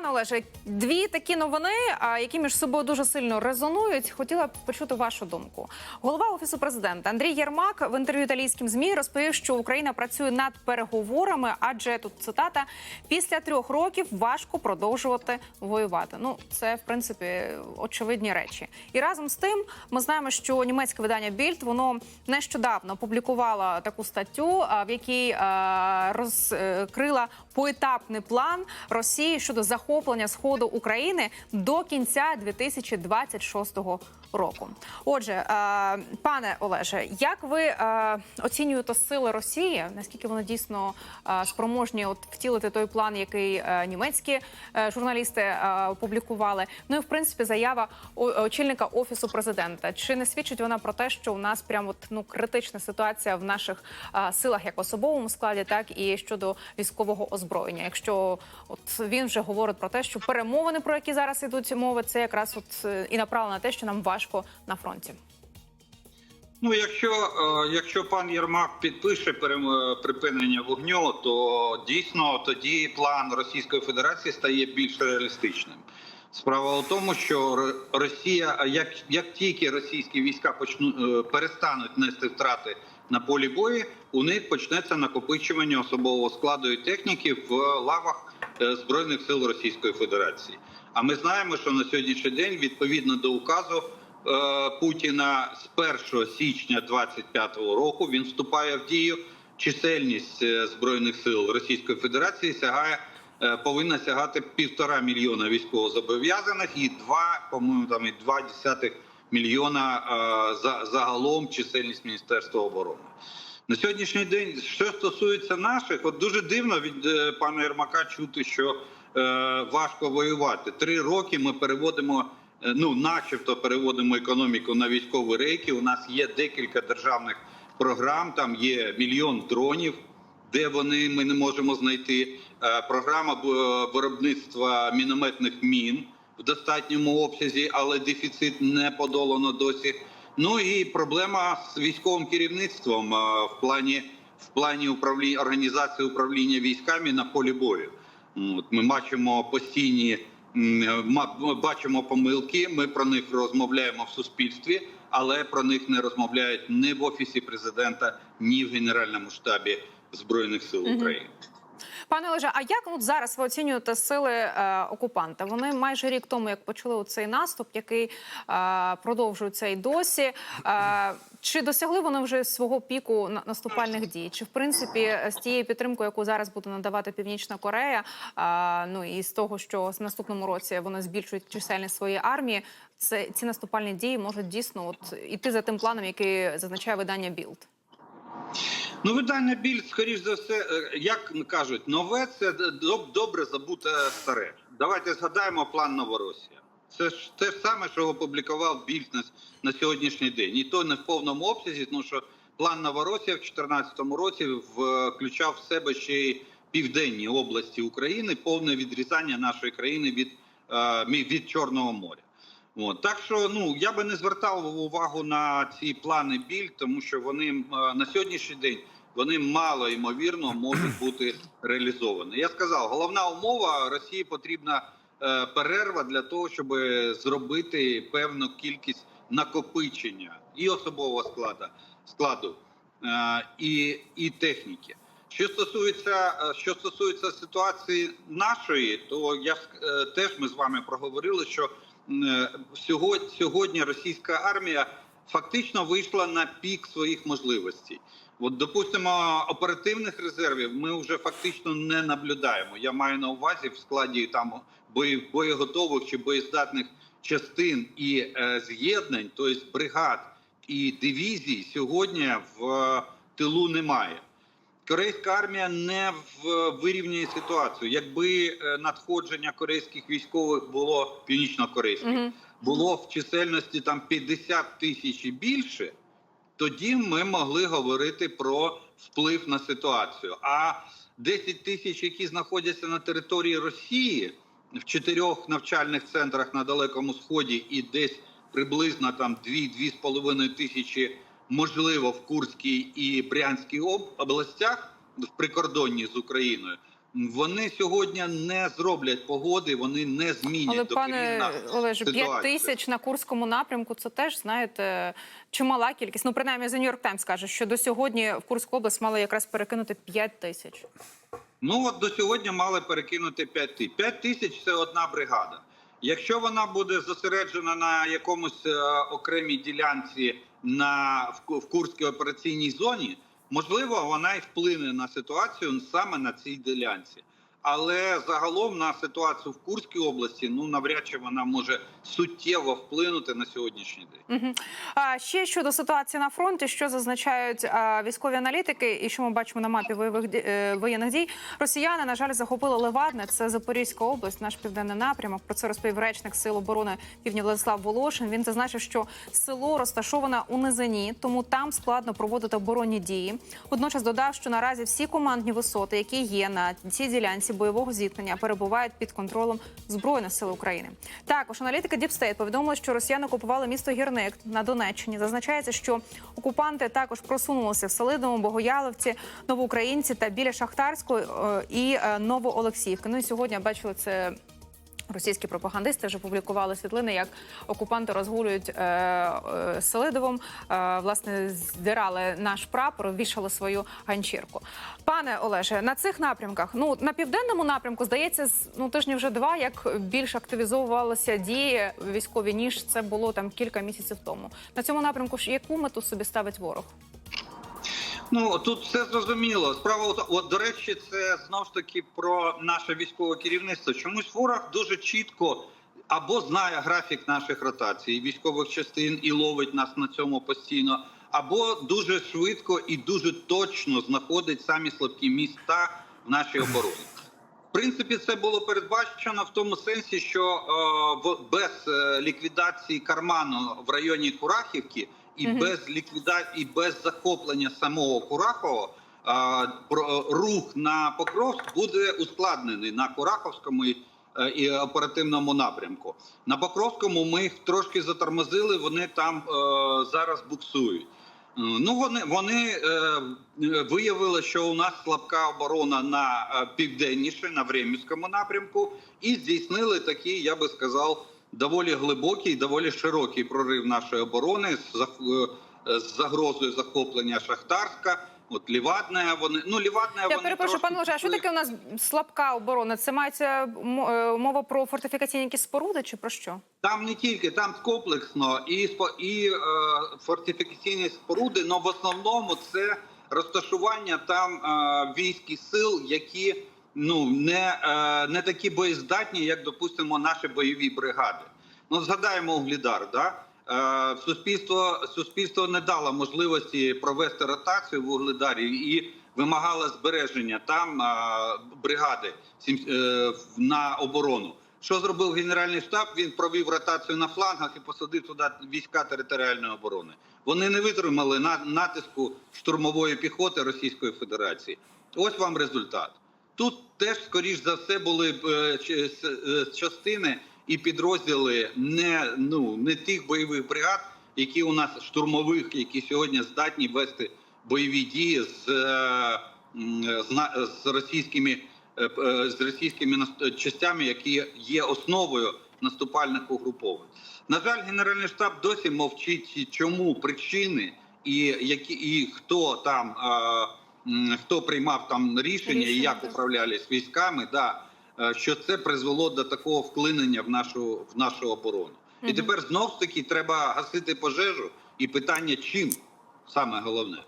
Пане Олеже, дві такі новини, які між собою дуже сильно резонують. Хотіла б почути вашу думку. Голова офісу президента Андрій Єрмак в інтерв'ю італійським змі розповів, що Україна працює над переговорами, адже тут цитата після трьох років важко продовжувати воювати. Ну це в принципі очевидні речі. І разом з тим ми знаємо, що німецьке видання Більд воно нещодавно публікувало таку статтю, в якій розкрила поетапний план Росії щодо захоплення сходу України до кінця 2026 року. Отже, е, пане Олеже, як ви е, оцінюєте сили Росії? Наскільки вони дійсно е, спроможні от втілити той план, який німецькі журналісти опублікували? Ну і в принципі заява очільника офісу президента. Чи не свідчить вона про те, що у нас прям от ну критична ситуація в наших силах, як особовому складі, так і щодо військового озброєння? Якщо от він вже говорить про те, що перемовини, про які зараз ідуть мови, це якраз от і направлено на те, що нам важко на фронті. Ну, якщо, е, якщо пан Єрмак підпише е, припинення вогню, то дійсно тоді план Російської Федерації стає більш реалістичним. Справа у тому, що Росія, а як, як тільки російські війська почну, е, перестануть нести втрати на полі бою, у них почнеться накопичування особового складу і техніки в лавах е, збройних сил Російської Федерації. А ми знаємо, що на сьогоднішній день, відповідно до указу е, Путіна, з 1 січня 25-го року він вступає в дію. Чисельність е, збройних сил Російської Федерації сягає е, повинна сягати півтора мільйона військовозобов'язаних і два, по-моєму, там і два десятих мільйона е, за загалом чисельність Міністерства оборони. На сьогоднішній день, що стосується наших, от дуже дивно від е, пана Єрмака чути, що е, важко воювати. Три роки ми переводимо, е, ну начебто переводимо економіку на військові рейки. У нас є декілька державних програм. Там є мільйон дронів, де вони ми не можемо знайти. Е, програма виробництва мінометних мін в достатньому обсязі, але дефіцит не подолано досі. Ну і проблема з військовим керівництвом е, в плані в плані управління організації управління військами на полі бою. От ми бачимо постійні бачимо помилки. Ми про них розмовляємо в суспільстві, але про них не розмовляють ні в офісі президента, ні в генеральному штабі збройних сил України. Пане Олеже, а як от зараз ви оцінюєте сили е, окупанта? Вони майже рік тому, як почали цей наступ, який е, продовжується і досі. Е, чи досягли вони вже свого піку на- наступальних дій? Чи в принципі з тією підтримкою, яку зараз буде надавати Північна Корея, е, ну і з того, що в наступному році вони збільшують чисельність своєї армії, це ці наступальні дії можуть дійсно от іти за тим планом, який зазначає видання Білд? Ну, видання більд, скоріш за все, е, як кажуть, нове це доб- добре забуте старе. Давайте згадаємо план Новоросія. Це ж те ж саме, що опублікував більд на, на сьогоднішній день. І то не в повному обсязі, тому що план Новоросія в 2014 році включав в себе ще й південні області України, повне відрізання нашої країни від, е, від Чорного моря. От. Так що ну я би не звертав увагу на ці плани біль, тому що вони е, на сьогоднішній день вони мало ймовірно можуть бути реалізовані. Я сказав, головна умова Росії потрібна е, перерва для того, щоб зробити певну кількість накопичення і особового складу складу е, і, і техніки. Що стосується що стосується ситуації нашої, то я теж ми з вами проговорили, що сьогодні, сьогодні російська армія фактично вийшла на пік своїх можливостей. От, допустимо, оперативних резервів ми вже фактично не наблюдаємо. Я маю на увазі в складі там боєготових чи боєздатних частин і е, з'єднань, тобто бригад і дивізій, сьогодні в е, тилу немає. Корейська армія не вирівнює ситуацію. Якби е, надходження корейських військових було північно-корейських, Угу. було в чисельності там 50 тисяч і більше, тоді ми могли говорити про вплив на ситуацію. А 10 тисяч, які знаходяться на території Росії в чотирьох навчальних центрах на Далекому Сході, і десь приблизно там 2-2,5 тисячі, можливо, в Курській і Брянській об- областях в прикордонні з Україною. Вони сьогодні не зроблять погоди, вони не змінять Але пане Олеже, 5 тисяч на курському напрямку це теж знаєте чимала кількість. Ну принаймні за Нью-Йорк Таймс каже, що до сьогодні в Курську область мали якраз перекинути 5 тисяч. Ну от до сьогодні мали перекинути 5 тисяч. 5 тисяч це одна бригада. Якщо вона буде зосереджена на якомусь е, окремій ділянці на в, Курській операційній зоні, можливо, вона і вплине на ситуацію саме на цій ділянці. Але загалом на ситуацію в Курській області ну навряд чи вона може суттєво вплинути на сьогоднішній день. Угу. А ще щодо ситуації на фронті, що зазначають а, військові аналітики, і що ми бачимо на мапі бойових е, воєнних дій, росіяни на жаль захопили Левадне. Це Запорізька область, наш південний напрямок. Про це розповів речник Сил оборони Півдня Владислав Волошин. Він зазначив, що село розташоване у низині, тому там складно проводити оборонні дії. Водночас додав, що наразі всі командні висоти, які є на цій ділянці бойового зіткнення, перебувають під контролем збройних сил України. Також аналітики Діпстейт повідомили, що росіяни окупували місто Гірник на Донеччині. Зазначається, що окупанти також просунулися в Солидному, Богояловці, Новоукраїнці та біля Шахтарської е, і е, Новоолексіївки. Ну і сьогодні бачили це. Російські пропагандисти вже публікували світлини, як окупанти розгулюють е, е, Селидовом, е, власне, здирали наш прапор, вішали свою ганчірку. Пане Олеже, на цих напрямках, ну на південному напрямку, здається, ну тижні вже два, як більш активізовувалися дії військові, ніж це було там кілька місяців тому. На цьому напрямку ж яку мету собі ставить ворог? Ну тут все зрозуміло. Справа от, от до речі, це знов ж таки про наше військове керівництво. Чомусь ворог дуже чітко або знає графік наших ротацій військових частин і ловить нас на цьому постійно, або дуже швидко і дуже точно знаходить самі слабкі міста в нашій обороні. В принципі, це було передбачено в тому сенсі, що е, без е, ліквідації карману в районі Курахівки і Мгм. без ліквіда... і без захоплення самого Курахова е, рух на Покровськ буде ускладнений на Кураховському і, е, і оперативному напрямку. На Покровському ми їх трошки затормозили. Вони там е, зараз буксують. Ну вони вони е, виявили, що у нас слабка оборона на південніше, на Времівському напрямку, і здійснили такий, я би сказав, доволі глибокий, доволі широкий прорив нашої оборони з, е, загрозою захоплення Шахтарська. От Лівадне, вони ну Лівадне Я вони перепрошую, трошки пане Олеже, а що таке у нас слабка оборона? Це мається е, мова про фортифікаційні якісь споруди чи про що? Там не тільки там комплексно і і е, фортифікаційні споруди, але в основному це розташування там е, військ і сил, які ну не, е, не такі боєздатні, як допустимо наші бойові бригади. Ну згадаємо Углідар, да. Е, Суспільство суспільство не дало можливості провести ротацію в Угледарі і вимагало збереження там е, бригади сім- на оборону. Що зробив Генеральний штаб? Він провів ротацію на флангах і посадив туди війська територіальної оборони. Вони не витримали на- натиску штурмової піхоти Російської Федерації. Ось вам результат. Тут теж, скоріш за все, були е, с- е, частини і підрозділи не, ну, не тих бойових бригад, які у нас штурмових, які сьогодні здатні вести бойові дії з, е, з, з російськими е, е, з російськими частями, які є основою наступальних угруповань. На жаль, Генеральний штаб досі мовчить, чому причини і які і хто там е, хто приймав там рішення, і як управлялись військами, да, е, що це призвело до такого вклинення в нашу в нашу оборону. І тепер знов таки треба гасити пожежу, і питання чим саме головне.